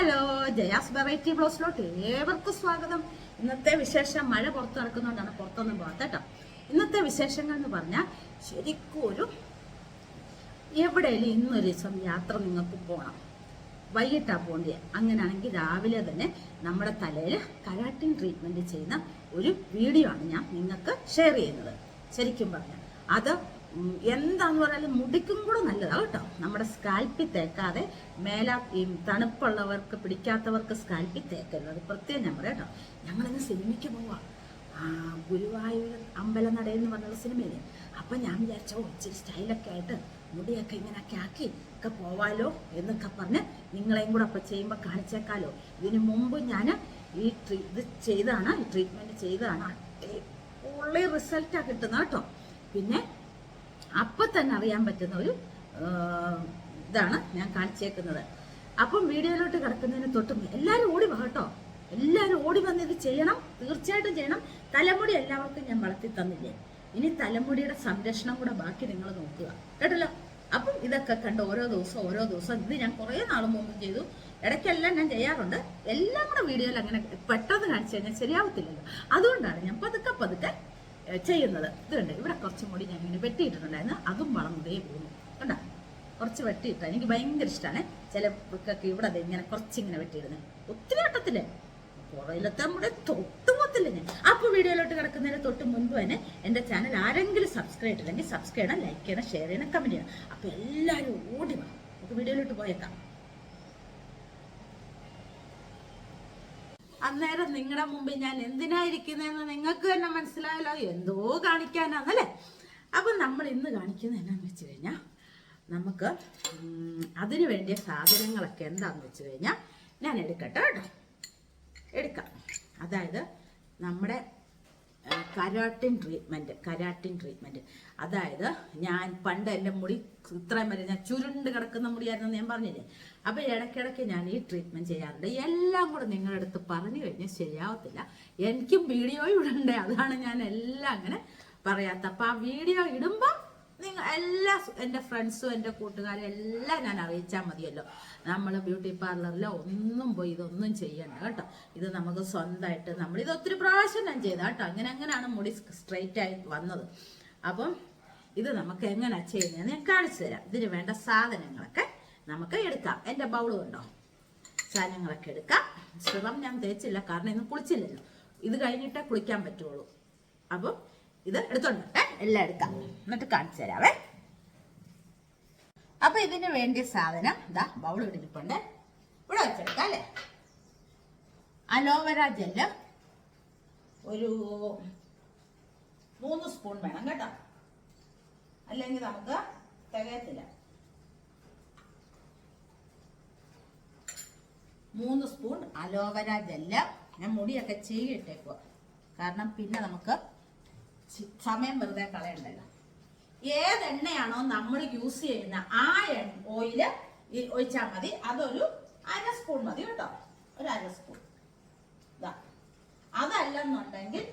Hello Jaya's variety ബ്ലോസിലോട്ട് ഏവർക്കും സ്വാഗതം. ഇന്നത്തെ വിശേഷം മഴ പുറത്ത് നടക്കുന്നതുകൊണ്ടാണ് പുറത്തൊന്നും പോകാത്ത കേട്ടോ. ഇന്നത്തെ വിശേഷങ്ങൾ എന്ന് പറഞ്ഞാൽ ശരിക്കും ഒരു എവിടെയെങ്കിലും ഇന്നൊരു ദിവസം യാത്ര നിങ്ങൾക്ക് പോകണം വൈകിട്ടാണ് പോകേണ്ടത് അങ്ങനെയാണെങ്കിൽ രാവിലെ തന്നെ നമ്മുടെ തലയിൽ കരാട്ടിൻ ട്രീറ്റ്മെന്റ് ചെയ്യുന്ന ഒരു വീഡിയോ ആണ് ഞാൻ നിങ്ങൾക്ക് ഷെയർ ചെയ്യുന്നത്. ശരിക്കും പറഞ്ഞാൽ അത് എന്താന്ന് പറഞ്ഞാലും മുടിക്കും കൂടെ നല്ലതാണ് കേട്ടോ. നമ്മുടെ സ്കാൽപ്പിൽ തേക്കാതെ മേലാ ഈ തണുപ്പുള്ളവർക്ക് പിടിക്കാത്തവർക്ക് സ്കാൽപ്പിൽ തേക്കരുത്. അത് പ്രത്യേകം ഞാൻ പറയാം കേട്ടോ. ഞങ്ങളിന്ന് സിനിമയ്ക്ക് പോവാം. ഗുരുവായൂർ അമ്പലനട എന്ന് പറഞ്ഞുള്ള സിനിമയില്ലേ? അപ്പം ഞാൻ വിചാരിച്ചോ ഇച്ചിരി സ്റ്റൈലൊക്കെ ആയിട്ട് മുടിയൊക്കെ ഇങ്ങനെയൊക്കെ ആക്കി ഒക്കെ പോവാലോ എന്നൊക്കെ പറഞ്ഞ് നിങ്ങളെയും കൂടെ അപ്പം ചെയ്യുമ്പോൾ കാണിച്ചേക്കാലോ. ഇതിന് മുമ്പ് ഞാൻ ഈ ഇത് ചെയ്താണ് ഈ ട്രീറ്റ്മെന്റ് ചെയ്തതാണ്. അടിപൊളി റിസൾട്ടാണ് കിട്ടുന്നത് കേട്ടോ. പിന്നെ അപ്പം തന്നെ അറിയാൻ പറ്റുന്ന ഒരു ഇതാണ് ഞാൻ കാണിച്ചേക്കുന്നത്. അപ്പം വീഡിയോയിലോട്ട് കിടക്കുന്നതിന് തൊട്ട് എല്ലാവരും ഓടി കേട്ടോ. എല്ലാവരും ഓടി വന്ന് ഇത് ചെയ്യണം തീർച്ചയായിട്ടും ചെയ്യണം. തലമുടി എല്ലാവർക്കും ഞാൻ വളർത്തി തന്നില്ലേ? ഇനി തലമുടിയുടെ സംരക്ഷണം കൂടെ ബാക്കി നിങ്ങൾ നോക്കുക. കേട്ടല്ലോ? അപ്പം ഇതൊക്കെ കണ്ട് ഓരോ ദിവസം ഓരോ ദിവസം ഇത് ഞാൻ കുറേ നാൾ മുമ്പ് ചെയ്തു. ഇടയ്ക്കെല്ലാം ഞാൻ ചെയ്യാറുണ്ട്. എല്ലാം കൂടെ വീഡിയോയിൽ അങ്ങനെ പെട്ടെന്ന് കാണിച്ചു കഴിഞ്ഞാൽ ശരിയാവത്തില്ലല്ലോ. അതുകൊണ്ടാണ് ഞാൻ പതുക്കെ പതുക്കെ ചെയ്യുന്നത്. ഇതുണ്ട് ഇവിടെ കുറച്ചും കൂടി ഞാൻ ഇങ്ങനെ വെട്ടിയിട്ടുണ്ടായിരുന്നു അതും വളർന്നതേ പോകുന്നു. കണ്ട? കുറച്ച് വെട്ടിയിട്ടാണ് എനിക്ക് ഭയങ്കര ഇഷ്ടമാണ് ചില ബുക്കൊക്കെ ഇവിടെ ദേ ഇങ്ങനെ കുറച്ചിങ്ങനെ വെട്ടിയിടുന്നത് ഒത്തിരി വട്ടത്തില്ലേ? പുറയിലത്തെ നമ്മുടെ തൊട്ടുമൊത്തില്ല ഞാൻ. അപ്പൊ വീഡിയോയിലോട്ട് കിടക്കുന്നതിന് തൊട്ട് മുൻപ് തന്നെ എന്റെ ചാനൽ ആരെങ്കിലും സബ്സ്ക്രൈബ് ചെയ്തില്ലെങ്കിൽ സബ്സ്ക്രൈബ് ചെയ്യണം ലൈക്ക് ചെയ്യണം ഷെയർ ചെയ്യണം കമന്റ് ചെയ്യണം. അപ്പൊ എല്ലാവരും ഓടി വാ. നമുക്ക് വീഡിയോയിലോട്ട് പോയേക്കാം. അന്നേരം നിങ്ങളുടെ മുമ്പിൽ ഞാൻ എന്തിനായിരിക്കുന്നതെന്ന് നിങ്ങൾക്ക് തന്നെ മനസ്സിലായല്ലോ. എന്തോ കാണിക്കാനാന്നല്ലേ? അപ്പം നമ്മൾ ഇന്ന് കാണിക്കുന്നത് എന്നാന്ന് വെച്ച് കഴിഞ്ഞാൽ നമുക്ക് അതിനു വേണ്ടിയ സാധനങ്ങളൊക്കെ എന്താന്ന് വെച്ച് കഴിഞ്ഞാൽ ഞാൻ എടുക്കട്ടെ കേട്ടോ. എടുക്കാം. അതായത് നമ്മുടെ കരാട്ടിൻ ട്രീറ്റ്മെന്റ് കരാട്ടിൻ ട്രീറ്റ്മെന്റ് അതായത് ഞാൻ പണ്ട് എന്റെ മുടി ഇത്രയും വരെ ഞാൻ ചുരുണ്ട് കിടക്കുന്ന മുടിയായിരുന്നു ഞാൻ പറഞ്ഞില്ലേ? അപ്പോൾ ഇടയ്ക്കിടയ്ക്ക് ഞാൻ ഈ ട്രീറ്റ്മെന്റ് ചെയ്യാറുണ്ട്. എല്ലാം കൂടെ നിങ്ങളുടെ അടുത്ത് പറഞ്ഞു കഴിഞ്ഞാൽ ശരിയാവത്തില്ല. എനിക്കും വീഡിയോ ഇടണ്ടേ? അതാണ് ഞാൻ എല്ലാം അങ്ങനെ പറയാത്ത അപ്പം ആ വീഡിയോ ഇടുമ്പോൾ നിങ്ങൾ എല്ലാ എന്റെ ഫ്രണ്ട്സും എന്റെ കൂട്ടുകാരും എല്ലാം ഞാൻ അറിയിച്ചാൽ മതിയല്ലോ. നമ്മൾ ബ്യൂട്ടി പാർലറിലോ ഒന്നും പോയി ഇതൊന്നും ചെയ്യണ്ട കേട്ടോ. ഇത് നമുക്ക് സ്വന്തമായിട്ട് നമ്മൾ ഇത് ഒത്തിരി പ്രാവശ്യം ഞാൻ ചെയ്ത കേട്ടോ. അങ്ങനെ അങ്ങനെയാണ് മുടി സ്ട്രെയിറ്റ് ആയി വന്നത്. അപ്പം ഇത് നമുക്ക് എങ്ങനെയാണ് ചെയ്യുന്നതെന്ന് ഞാൻ കാണിച്ചു തരാം. ഇതിന് വേണ്ട സാധനങ്ങളൊക്കെ നമുക്ക് എടുക്കാം. എന്റെ ബൗൾ ഉണ്ടോ സാധനങ്ങളൊക്കെ എടുക്കാം. സിറം ഞാൻ തേച്ചില്ല. കാരണം ഇന്ന് കുളിച്ചില്ലല്ലോ. ഇത് കഴിഞ്ഞിട്ടേ കുളിക്കാൻ പറ്റുള്ളൂ. അപ്പം ഇത് എടുത്തോണ്ട് എല്ലാം എടുക്കാം. എന്നിട്ട് കാണിച്ചു തരാവേ. അപ്പൊ ഇതിന് വേണ്ടിയ സാധനം ഇതാ ബൗൾ ഇടിപ്പുണ്ട് ഇവിടെ വെച്ചെടുക്കാം അല്ലേ? Aloe vera gel. ഒരു മൂന്ന് സ്പൂൺ വേണം കേട്ടോ. അല്ലെങ്കിൽ നമുക്ക് തികയത്തില്ല. മൂന്ന് സ്പൂൺ അലോവേര ജെല്ല്. ഞാൻ മുടിയൊക്കെ ചെയ്യിട്ടേക്കുക കാരണം പിന്നെ നമുക്ക് സമയം വെറുതെ കളയണ്ടല്ലോ. ഏത് എണ്ണയാണോ നമ്മൾ യൂസ് ചെയ്യുന്ന ആ എണ്ണ ഓയിൽ ഒഴിച്ചാൽ മതി. അതൊരു അര സ്പൂൺ മതി കേട്ടോ. ഒരു അര സ്പൂൺ അതല്ലെന്നുണ്ടെങ്കിൽ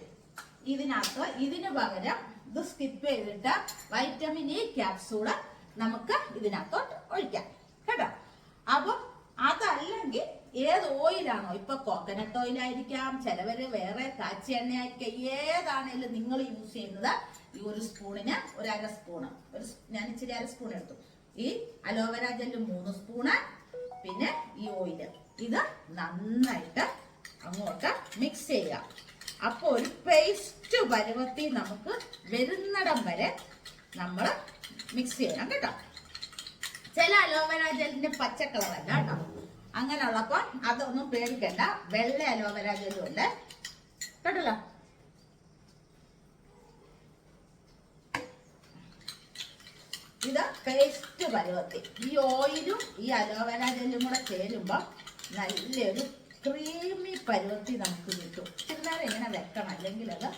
ഇതിനകത്ത് ഇതിന് പകരം ഇത് സ്കിപ്പ് ചെയ്തിട്ട് വൈറ്റമിൻ ഇ ക്യാപ്സൂൾ നമുക്ക് ഇതിനകത്തോട്ട് ഒഴിക്കാം. കേട്ടോ? അപ്പം അതല്ലെങ്കിൽ ഏത് ഓയിലാണോ? ഇപ്പൊ കോക്കനട്ട് ഓയിലായിരിക്കാം ചിലവര് വേറെ കാച്ചി എണ്ണയായിരിക്കാം. ഏതാണേലും നിങ്ങൾ യൂസ് ചെയ്യുന്നത് ഈ ഒരു സ്പൂണിന് ഒരു അര സ്പൂണ് ഒരു ഞാൻ ഇച്ചിരി അര സ്പൂൺ എടുത്തു. ഈ അലോവേര ജെല്ല് മൂന്ന് സ്പൂണ് പിന്നെ ഈ ഓയിൽ ഇത് നന്നായിട്ട് അങ്ങോട്ട് മിക്സ് ചെയ്യുക. അപ്പോൾ ഒരു പേസ്റ്റ് പരുവത്തി നമുക്ക് വരുന്നിടം വരെ നമ്മൾ മിക്സ് ചെയ്യണം കേട്ടോ. ചില അലോവേര ജെല്ലിന്റെ പച്ച കളറല്ല കേട്ടോ. അങ്ങനെയുള്ളപ്പോ അതൊന്നും പേടിക്കണ്ട. വെള്ള അലോവേര ജെല്ലും ഉണ്ട്. കേട്ടല്ലോ? ഇത് പേസ്റ്റ് പരുവത്തി ഈ ഓയിലും ഈ അലോവേര ജെല്ലും കൂടെ ചേരുമ്പോൾ നല്ലൊരു ക്രീമി പരുവത്തി നമുക്ക് കിട്ടും. ചെറുതാരെ ഇങ്ങനെ വെക്കണം. അല്ലെങ്കിൽ അത്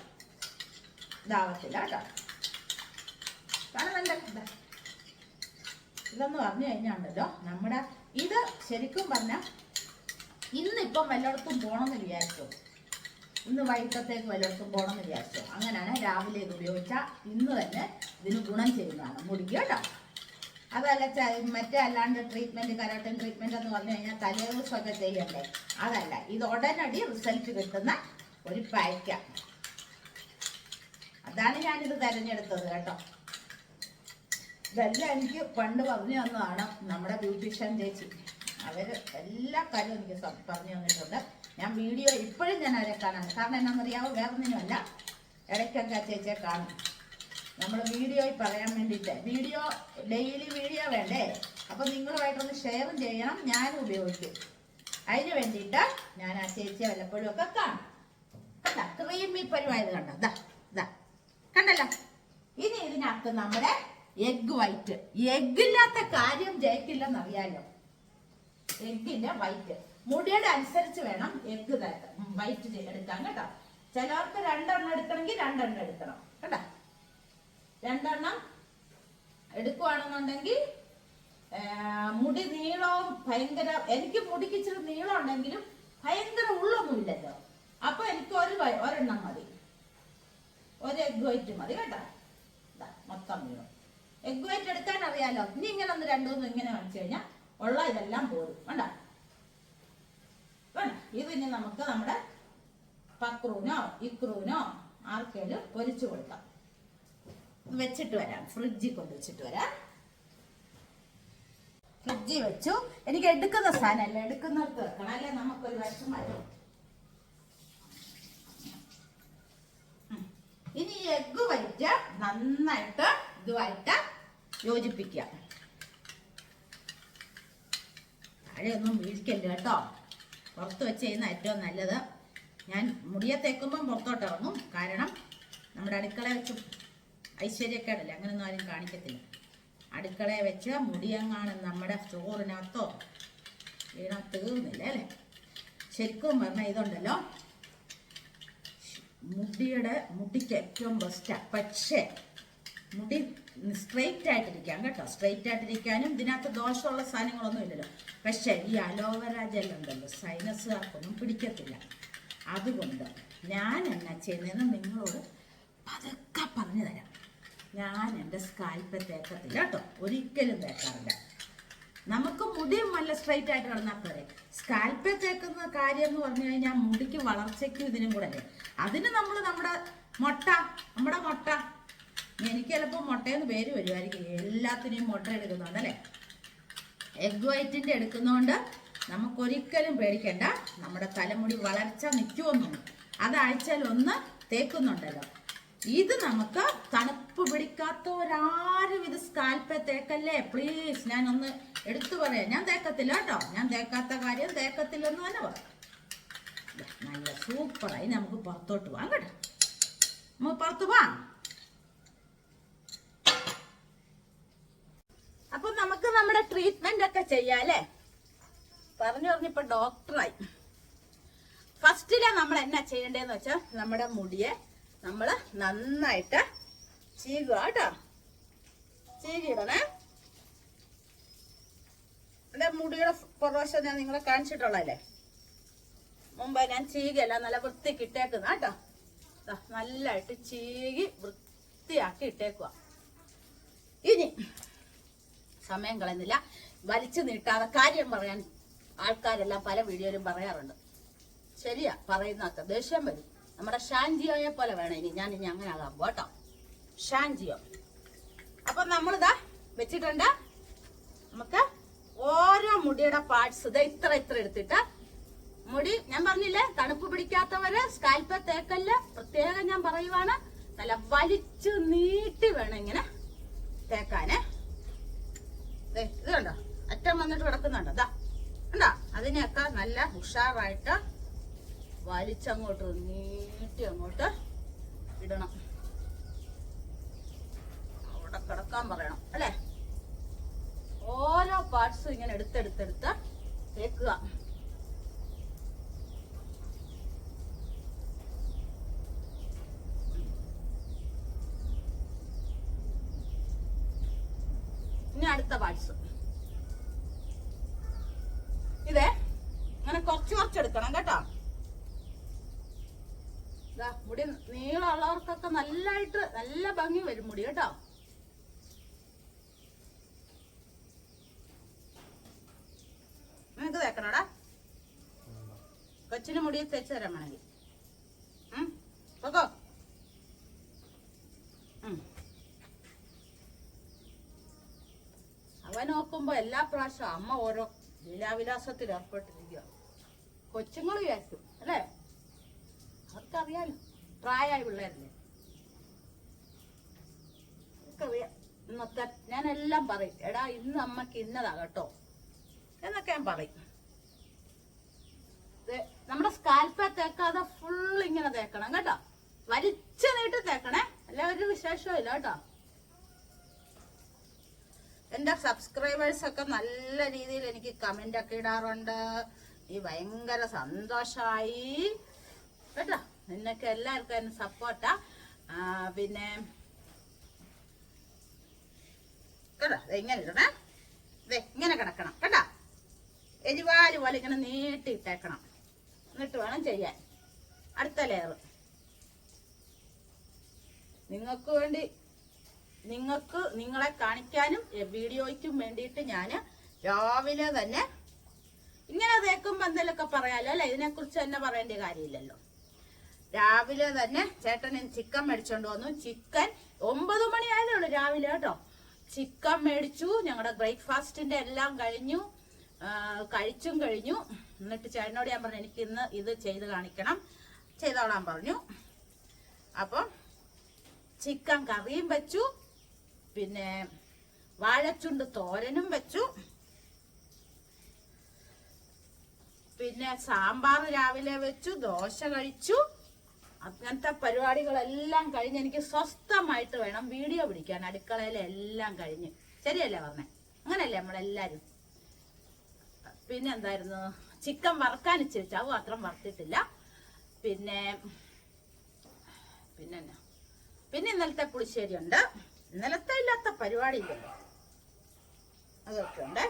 ഇതാവത്തില്ല കേട്ടോ. കാരണം നല്ല ഇതെന്ന് പറഞ്ഞു കഴിഞ്ഞാണ്ടല്ലോ നമ്മുടെ ഇത് ശരിക്കും പറഞ്ഞാൽ ഇന്നിപ്പം വല്ലയിടത്തും പോകണമെന്ന് വിചാരിച്ചു. ഇന്ന് വൈകിട്ടത്തേക്ക് വല്ലയിടത്തും പോകണമെന്ന് വിചാരിച്ചു. അങ്ങനെയാണ് രാവിലെ ഇത് ഉപയോഗിച്ചാൽ ഇന്ന് തന്നെ ഇതിന് ഗുണം ചെയ്യുന്നതാണ്. മുടിക്ക് കേട്ടോ. അതല്ല മറ്റേ അല്ലാണ്ട് ട്രീറ്റ്മെന്റ് കരാട്ടൻ ട്രീറ്റ്മെന്റ് എന്ന് പറഞ്ഞു കഴിഞ്ഞാൽ തലേ ദിവസമൊക്കെ ചെയ്യണ്ടേ? അതല്ല ഇത് ഉടനടി റിസൾട്ട് കിട്ടുന്ന ഒരു പായ്ക്ക. അതാണ് ഞാനിത് തിരഞ്ഞെടുത്തത് കേട്ടോ. ഇതെല്ലാം എനിക്ക് പണ്ട് പറഞ്ഞു തന്നതാണ് നമ്മുടെ ബ്യൂട്ടീഷ്യൻ ചേച്ചി. അവർ എല്ലാ കാര്യവും എനിക്ക് പറഞ്ഞു തന്നിട്ടുണ്ട്. ഞാൻ വീഡിയോ ഇപ്പോഴും ഞാൻ അവരെ കാണാൻ കാരണം എന്നാണെന്നറിയാവോ വേറെ ഒന്നിനുമല്ല ഇടയ്ക്കൊക്കെ ആ ചേച്ചിയെ കാണും. നമ്മൾ വീഡിയോയിൽ പറയാൻ വേണ്ടിയിട്ട്. വീഡിയോ ഡെയിലി വീഡിയോ വേണ്ടേ? അപ്പം നിങ്ങളുമായിട്ടൊന്ന് ഷെയറും ചെയ്യണം. ഞാനും ഉപയോഗിക്കും. അതിന് വേണ്ടിയിട്ട് ഞാൻ ആ ചേച്ചിയെ വല്ലപ്പോഴും ഒക്കെ കാണും. കണ്ട? ക്രീമി പരുമായത് കണ്ടോ? ദാ ദാ. കണ്ടല്ലോ? ഇനി ഇതിനകത്ത് നമ്മുടെ എഗ് വൈറ്റ് എഗ് ഇല്ലാത്ത കാര്യം ജയിക്കില്ലെന്ന് അറിയാലോ എഗ്ഗിന്റെ വൈറ്റ് മുടിയുടെ അനുസരിച്ച് വേണം എഗ്ഗ് വൈറ്റ് എടുക്കാൻ കേട്ടോ. ചിലവർക്ക് രണ്ടെണ്ണം എടുക്കണമെങ്കിൽ രണ്ടെണ്ണം എടുക്കണം. കേട്ടോ രണ്ടെണ്ണം എടുക്കുവാണെന്നുണ്ടെങ്കിൽ മുടി നീളവും ഭയങ്കര എനിക്ക് മുടിക്ക് ഇച്ചിരി നീളം ഉണ്ടെങ്കിലും ഭയങ്കര ഉള്ളൊന്നുമില്ലല്ലോ. അപ്പൊ എനിക്ക് ഒരു ഒരെണ്ണം മതി. ഒരു എഗ് വൈറ്റ് മതി കേട്ടോ. മൊത്തം വീണു എഗ് വൈറ്റ് എടുക്കാൻ അറിയാലോ ഇനി ഇങ്ങനെ ഒന്ന് രണ്ടു മൂന്ന് ഇങ്ങനെ കാണിച്ചു കഴിഞ്ഞാൽ ഉള്ള ഇതെല്ലാം പോരും. വേണ്ട വേണ്ട ഇത് ഇനി നമുക്ക് നമ്മുടെ പക്രൂനോ ഇക്രൂനോ ആർക്കേലും പൊരിച്ചു കൊടുക്കാം. വെച്ചിട്ട് വരാം. ഫ്രിഡ്ജിൽ കൊണ്ട് വെച്ചിട്ട് വരാം. ഫ്രിഡ്ജിൽ വെച്ചു. എനിക്ക് എടുക്കുന്ന സാധനമല്ല? എടുക്കുന്നവർക്ക് വെക്കണം. അല്ലെ? നമുക്കൊരു വരും. ഇനി എഗ്ഗ് വൈറ്റ് നന്നായിട്ട് ഇതുമായിട്ട് യോജിപ്പിക്കുക. താഴെയൊന്നും വീഴിക്കല്ല കേട്ടോ. പുറത്ത് വെച്ച് ചെയ്യുന്ന ഏറ്റവും നല്ലത്. ഞാൻ മുടിയെ തേക്കുമ്പം പുറത്തോട്ട് ഇറങ്ങും. കാരണം നമ്മുടെ അടുക്കളയെ വെച്ച് ഐശ്വര്യക്കേടല്ലേ അങ്ങനെയൊന്നും ആരും കാണിക്കത്തില്ല. അടുക്കളയെ വെച്ച് മുടിയങ്ങാണ് നമ്മുടെ ചോറിനകത്തോ വീണ തീർന്നില്ല അല്ലേ? ശരിക്കും പറഞ്ഞാൽ ഇതുണ്ടല്ലോ. മുടിയുടെ മുടിക്ക് ഏറ്റവും ബെസ്റ്റാണ് പക്ഷേ മുടി സ്ട്രെയിറ്റ് ആയിട്ടിരിക്കാം കേട്ടോ. സ്ട്രെയിറ്റ് ആയിട്ടിരിക്കാനും ഇതിനകത്ത് ദോഷമുള്ള സാധനങ്ങളൊന്നും ഇല്ലല്ലോ. പക്ഷേ ഈ അലോവേര ജെൽ ഉണ്ടല്ലോ. സൈനസുകാർക്കൊന്നും പിടിക്കത്തില്ല. അതുകൊണ്ട് ഞാൻ എന്നാ ചെയ്യുന്നതെന്ന് നിങ്ങളോട് പതുക്കെ പറഞ്ഞു തരാം. ഞാൻ എന്റെ സ്കാൽപ്പ് തേക്കത്തില്ല കേട്ടോ. ഒരിക്കലും തേക്കാറില്ല. നമുക്ക് മുടിയും നല്ല സ്ട്രൈറ്റ് ആയിട്ട് കിടന്നാൽ പോരെ. സ്കാൽപ്പിൽ തേക്കുന്ന കാര്യം എന്ന് പറഞ്ഞു കഴിഞ്ഞാൽ മുടിക്ക് വളർച്ചയ്ക്കും ഇതിനും കൂടെ അല്ലേ? അതിന് നമ്മൾ നമ്മുടെ മുട്ട നമ്മുടെ മുട്ട എനിക്ക് ചിലപ്പോൾ മുട്ടയെന്ന് പേര് വരുമായിരിക്കും എല്ലാത്തിനെയും മുട്ട എടുക്കുന്നുണ്ട് അല്ലേ? എഗ് വൈറ്റിന്റെ എടുക്കുന്നതുകൊണ്ട് നമുക്കൊരിക്കലും പേടിക്കണ്ട. നമ്മുടെ തലമുടി വളർച്ച നിൽക്കുമെന്നുണ്ട് അത് ആഴ്ചയിൽ ഒന്ന് തേക്കുന്നുണ്ടല്ലോ. ഇത് നമുക്ക് തണുപ്പ് പിടിക്കാത്ത പിടിക്കാത്തവരാരും ഇത് സ്കാൽപ്പെ തേക്കല്ലേ? പ്ലീസ് ഞാൻ ഒന്ന് എടുത്തു പറയാം. ഞാൻ തേക്കത്തില്ല കേട്ടോ. ഞാൻ തേക്കാത്ത കാര്യം തേക്കത്തില്ലെന്ന് തന്നെ പറയാം. നല്ല സൂപ്പറായി. നമുക്ക് പുറത്തോട്ട് പോവാം കേട്ടോ. നമുക്ക് പുറത്ത് പോവാം അപ്പൊ നമുക്ക് നമ്മുടെ ട്രീറ്റ്മെന്റ് ഒക്കെ ചെയ്യാല്ലേ? പറഞ്ഞു പറഞ്ഞു പറഞ്ഞിപ്പോ ഡോക്ടറായി ഫസ്റ്റിൽ നമ്മൾ എന്നാ ചെയ്യേണ്ടതെന്ന് വെച്ചാൽ നമ്മുടെ മുടിയെ നമ്മൾ നന്നായിട്ട് ചീകുക കേട്ടോ. ചീകിടണേ എന്റെ മുടിയുടെ പുറവശം ഞാൻ നിങ്ങളെ കാണിച്ചിട്ടുള്ളതല്ലേ? മുമ്പ് ഞാൻ ചീകയല്ല നല്ല വൃത്തിക്ക് ഇട്ടേക്കുന്ന കേട്ടോ. ദാ, നല്ലതായിട്ട് ചീകി വൃത്തിയാക്കി ഇട്ടേക്കുക ഇനി സമയം കളയുന്നില്ല. വലിച്ചു നീട്ടാതെ കാര്യം പറയാൻ ആൾക്കാരെല്ലാം പല വീഡിയോയിലും പറയാറുണ്ട്. ശരിയാ പറയുന്നൊക്കെ ദേഷ്യം വരും. നമ്മുടെ ഷാൻജിയോയെ പോലെ വേണം ഇനി. ഞാൻ ഇനി അങ്ങനെ ആകാം കേട്ടോ. ഷാൻജിയോ. അപ്പൊ നമ്മളിതാ വെച്ചിട്ടുണ്ട്. നമുക്ക് ഓരോ മുടിയുടെ പാർട്സ് ഇത് ഇത്ര ഇത്ര എടുത്തിട്ട് മുടി ഞാൻ പറഞ്ഞില്ലേ തണുപ്പ് പിടിക്കാത്തവര് സ്കാൽപ്പ തേക്കല്ല പ്രത്യേകം ഞാൻ പറയുവാണ്. നല്ല വലിച്ചു നീട്ടി വേണം ഇങ്ങനെ തേക്കാന്. ഇത് കണ്ടോ? അറ്റം വന്നിട്ട് കിടക്കുന്നുണ്ടോ. അതാ കണ്ടോ? അതിനെയൊക്കെ നല്ല ഉഷാറായിട്ട് വലിച്ചങ്ങോട്ട് നീട്ടി അങ്ങോട്ട് ഇടണം. അവിടെ കിടക്കാൻ പറയണം അല്ലേ? ഓരോ പാർട്സും ഇങ്ങനെ എടുത്തെടുത്തെടുത്ത് അടുത്ത പാഴ്സ് ഇതേ അങ്ങനെ കുറച്ച് എടുക്കണം കേട്ടോ. മുടി നീളമുള്ളവർക്കൊക്കെ നല്ലതായിട്ട് നല്ല ഭംഗി വരും മുടി കേട്ടോ. നിങ്ങക്ക് തേക്കണോടാ കൊച്ചിന് മുടി തേച്ച് തരാൻ വേണമെങ്കിൽ. ഓക്കോ അവൻ എല്ലാ പ്രാവശ്യം അമ്മ ഓരോ ലീലാവിലാസത്തിൽ ഏർപ്പെട്ടിരിക്കുക കൊച്ചുങ്ങൾ വിചാരിക്കും അല്ലേ? അവർക്കറിയാലോ പ്രായമായ പിള്ളേരല്ലേ? അവർക്കറിയാം. ഇന്നത്തെ ഞാൻ എല്ലാം പറയും എടാ ഇന്ന് അമ്മയ്ക്ക് ഇന്നതാ കേട്ടോ എന്നൊക്കെ ഞാൻ പറയും. നമ്മുടെ സ്കാൽപ്പ തേക്കാതെ ഫുൾ ഇങ്ങനെ തേക്കണം കേട്ടോ? വലിച്ചു നീട്ടി തേക്കണേ. അല്ല ഒരു വിശേഷവും ഇല്ല കേട്ടോ? എന്റെ സബ്സ്ക്രൈബേഴ്സ് ഒക്കെ നല്ല രീതിയിൽ എനിക്ക് കമന്റ് ഒക്കെ ഇടാറുണ്ട്. ഈ ഭയങ്കര സന്തോഷമായി കേട്ടോ? നിന്നൊക്കെ എല്ലാവർക്കും എന്നെ സപ്പോർട്ടാ പിന്നെ കേട്ടോ? ഇങ്ങനെ ഇടണേ. ഇങ്ങനെ കിടക്കണം. കേട്ടോ? എരിവാൽ പോലെ ഇങ്ങനെ നീട്ടി ഇട്ടേക്കണം എന്നിട്ട് വേണം ചെയ്യാൻ. അടുത്ത ലെയർ നിങ്ങൾക്ക് വേണ്ടി നിങ്ങൾക്ക് നിങ്ങളെ കാണിക്കാനും വീഡിയോയ്ക്കും വേണ്ടിയിട്ട് ഞാൻ രാവിലെ തന്നെ ഇങ്ങനെ തേക്കുമ്പോൾ എന്തെങ്കിലുമൊക്കെ പറയാലോ? അല്ലെ? ഇതിനെക്കുറിച്ച് തന്നെ പറയേണ്ട കാര്യമില്ലല്ലോ. രാവിലെ തന്നെ ചേട്ടൻ ചിക്കൻ മേടിച്ചോണ്ട് വന്നു. ചിക്കൻ ഒമ്പത് മണിയായതേ ഉള്ളൂ രാവിലെ കേട്ടോ. ചിക്കൻ മേടിച്ചു. ഞങ്ങളുടെ ബ്രേക്ക്ഫാസ്റ്റിന്റെ എല്ലാം കഴിഞ്ഞു. കഴിച്ചും കഴിഞ്ഞു. എന്നിട്ട് ചേട്ടനോട് ഞാൻ പറഞ്ഞു എനിക്ക് ഇന്ന് ഇത് ചെയ്ത് കാണിക്കണം. ചെയ്തോളാൻ പറഞ്ഞു. അപ്പം ചിക്കൻ കറിയും വെച്ചു. പിന്നെ വാഴച്ചുണ്ട് തോരനും വെച്ചു. പിന്നെ സാമ്പാർ രാവിലെ വെച്ചു ദോശ കഴിച്ചു. അങ്ങനത്തെ പരിപാടികളെല്ലാം കഴിഞ്ഞ് എനിക്ക് സ്വസ്ഥമായിട്ട് വേണം വീഡിയോ പിടിക്കാൻ. അടുക്കളയിലെല്ലാം കഴിഞ്ഞ്. ശരിയല്ലേ പറഞ്ഞേ അങ്ങനല്ലേ നമ്മളെല്ലാരും? പിന്നെ എന്തായിരുന്നു? ചിക്കൻ വറക്കാൻ ഇച്ചിരി അത് മാത്രം വറുത്തിട്ടില്ല. പിന്നെ പിന്നെ പിന്നെ ഇന്നലത്തെ പുളിശ്ശേരി ഉണ്ട് ഇന്നലത്തെ ഇല്ലാത്ത പരിപാടി ഇല്ലല്ലോ അതൊക്കെ ഉണ്ട്.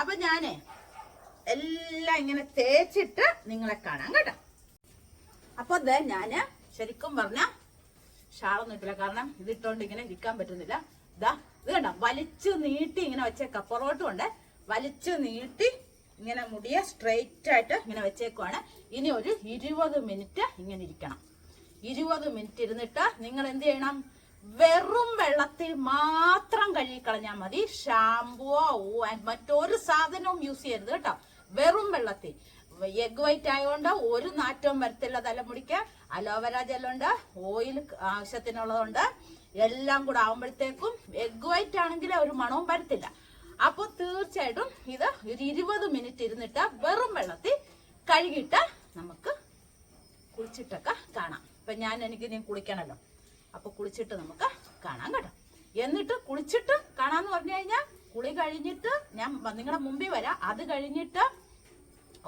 അപ്പൊ ഞാനേ എല്ലാം ഇങ്ങനെ തേച്ചിട്ട് നിങ്ങളെ കാണാം കേട്ടോ. അപ്പൊ ദേ ഞാൻ ശരിക്കും പറഞ്ഞ ഷാളൊന്നും ഇട്ടില്ല. കാരണം ഇതിട്ടോണ്ട് ഇങ്ങനെ ഇരിക്കാൻ പറ്റുന്നില്ല. ഇതാ ഇത് കണ്ട? വലിച്ചു നീട്ടി ഇങ്ങനെ വെച്ചേക്ക. പൊറോട്ടും ഉണ്ട്. വലിച്ചു നീട്ടി ഇങ്ങനെ മുടിയെ സ്ട്രെയിറ്റ് ആയിട്ട് ഇങ്ങനെ വെച്ചേക്കുവാണ്. ഇനി ഒരു ഇരുപത് മിനിറ്റ് ഇങ്ങനെ ഇരിക്കണം. ഇരുപത് മിനിറ്റ് ഇരുന്നിട്ട് നിങ്ങൾ എന്ത് ചെയ്യണം? വെറും വെള്ളത്തിൽ മാത്രം കഴുകി കളഞ്ഞാൽ മതി. ഷാമ്പുവോ മറ്റൊരു സാധനവും യൂസ് ചെയ്യരുത് കേട്ടോ. വെറും വെള്ളത്തിൽ. എഗ് വൈറ്റ് ആയതുകൊണ്ട് ഒരു നാറ്റവും വരത്തില്ല തലമുടിക്ക്. അലോവേര ജെല്ലുണ്ട് ഓയിൽ ആവശ്യത്തിനുള്ളതുണ്ട്. എല്ലാം കൂടെ ആകുമ്പോഴത്തേക്കും എഗ് വൈറ്റ് ആണെങ്കിൽ ഒരു മണവും വരത്തില്ല. അപ്പോൾ തീർച്ചയായിട്ടും ഇത് ഒരു ഇരുപത് മിനിറ്റ് ഇരുന്നിട്ട് വെറും വെള്ളത്തിൽ കഴുകിയിട്ട് നമുക്ക് കുളിച്ചിട്ടൊക്കെ കാണാം. ഇപ്പൊ ഞാൻ എനിക്ക് ഇനി കുളിക്കണല്ലോ. അപ്പൊ കുളിച്ചിട്ട് നമുക്ക് കാണാം കേട്ടോ. എന്നിട്ട് കുളിച്ചിട്ട് കാണാന്ന് പറഞ്ഞു കഴിഞ്ഞാൽ കുളി കഴിഞ്ഞിട്ട് ഞാൻ നിങ്ങളുടെ മുമ്പിൽ വരാം. അത് കഴിഞ്ഞിട്ട്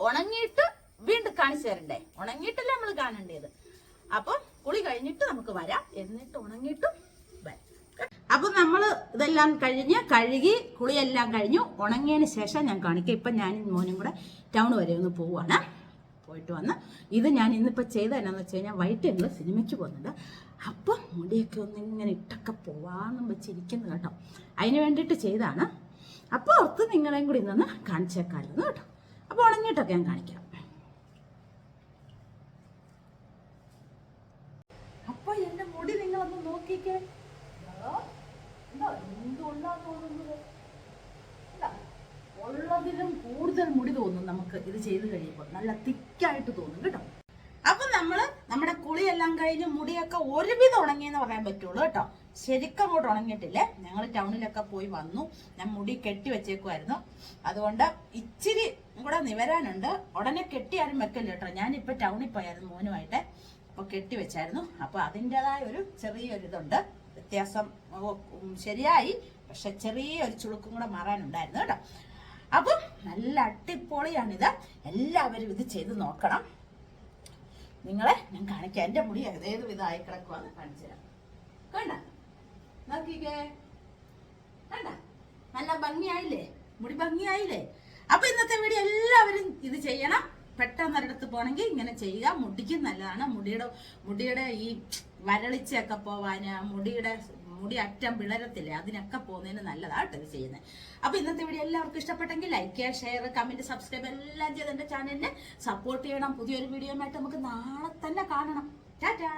ഉണങ്ങിയിട്ട് വീണ്ടും കാണിച്ചു തരണ്ടേ? ഉണങ്ങിയിട്ടല്ല നമ്മൾ കാണേണ്ടത്? അപ്പൊ കുളി കഴിഞ്ഞിട്ട് നമുക്ക് വരാം. എന്നിട്ട് ഉണങ്ങിയിട്ടും വരാം. അപ്പൊ നമ്മൾ ഇതെല്ലാം കഴിഞ്ഞ് കഴുകി കുളിയെല്ലാം കഴിഞ്ഞു. ഉണങ്ങിയതിന് ശേഷം ഞാൻ കാണിക്കാം. ഇപ്പൊ ഞാൻ മോനും കൂടെ ടൗൺ വരെ ഒന്ന് പോവാണ്. പോയിട്ട് വന്ന് ഇത് ഞാൻ ഇന്നിപ്പോൾ ചെയ്ത എന്നാന്ന് വെച്ച് കഴിഞ്ഞാൽ വൈകിട്ട് ഞങ്ങൾ സിനിമയ്ക്ക് പോകുന്നുണ്ട്. അപ്പം മുടിയൊക്കെ ഒന്ന് ഇങ്ങനെ ഇട്ടൊക്കെ പോവാന്നും വെച്ചിരിക്കുന്നു കേട്ടോ. അതിന് വേണ്ടിയിട്ട് ചെയ്താണ്. അപ്പോൾ ഓർത്ത് നിങ്ങളെയും കൂടി ഇന്നൊന്ന് കാണിച്ചേക്കാമായിരുന്നു കേട്ടോ. അപ്പോൾ ഉണങ്ങിയിട്ടൊക്കെ ഞാൻ കാണിക്കാം. അപ്പോൾ എന്റെ മുടി നിങ്ങളൊന്ന് നോക്കിക്കേ. എന്താ എന്തുകൊണ്ടാന്ന് തോന്നുന്നത്? ഉള്ളതിലും കൂടുതൽ മുടി തോന്നും നമുക്ക് ഇത് ചെയ്ത് കഴിയുമ്പോൾ. നല്ല തിക്കായിട്ട് തോന്നും കേട്ടോ. അപ്പൊ നമ്മൾ നമ്മുടെ കുളിയെല്ലാം കഴിഞ്ഞ് മുടിയൊക്കെ ഒരുവിധം ഉണങ്ങിയെന്ന് പറയാൻ പറ്റുള്ളൂ കേട്ടോ. ശരിക്കും അങ്ങോട്ട് ഉണങ്ങിയിട്ടില്ലേ? ഞങ്ങൾ ടൗണിലൊക്കെ പോയി വന്നു. ഞാൻ മുടി കെട്ടി വെച്ചേക്കുമായിരുന്നു അതുകൊണ്ട് ഇച്ചിരി കൂടെ നിവരാനുണ്ട്. ഉടനെ കെട്ടിയാലും വെക്കില്ല കേട്ടോ. ഞാനിപ്പോ ടൗണിൽ പോയായിരുന്നു മോനുമായിട്ട്. അപ്പൊ കെട്ടി വെച്ചായിരുന്നു. അപ്പൊ അതിന്റെതായ ഒരു ചെറിയൊരു ഇതുണ്ട്. വ്യത്യാസം ശരിയായി. പക്ഷെ ചെറിയൊരു ചുളുക്കും കൂടെ മാറാനുണ്ടായിരുന്നു കേട്ടോ. അപ്പം നല്ല അടിപൊളിയാണിത്. എല്ലാവരും ഇത് ചെയ്ത് നോക്കണം. നിങ്ങളെ ഞാൻ കാണിക്കാം. എന്റെ മുടി ഏത് വിധമായി കിടക്കുവാന്ന് കാണിച്ചു തരാം. കണ്ട? നോക്കിക്കേ. കണ്ട? നല്ല ഭംഗിയായില്ലേ? മുടി ഭംഗിയായില്ലേ? അപ്പൊ ഇന്നത്തെ വീഡിയോ എല്ലാവരും ഇത് ചെയ്യണം. പെട്ടെന്ന് ഒരിടത്ത് പോകണമെങ്കിൽ ഇങ്ങനെ ചെയ്യുക. മുടിക്ക് നല്ലതാണ്. മുടിയുടെ മുടിയുടെ ഈ വരളിച്ചൊക്കെ പോവാന് മുടിയുടെ മുടി അറ്റം പിളരത്തില്ല അതിനൊക്കെ പോകുന്നതിന് നല്ലതാട്ടോ ഇത് ചെയ്യുന്നത്. അപ്പൊ ഇന്നത്തെ വീഡിയോ എല്ലാവർക്കും ഇഷ്ടപ്പെട്ടെങ്കിൽ ലൈക്ക് ഷെയർ കമന്റ് സബ്സ്ക്രൈബ് എല്ലാം ചെയ്ത് എന്റെ ചാനലിനെ സപ്പോർട്ട് ചെയ്യണം. പുതിയൊരു വീഡിയോ ആയിട്ട് നമുക്ക് നാളെ തന്നെ കാണണം. ടാറ്റാ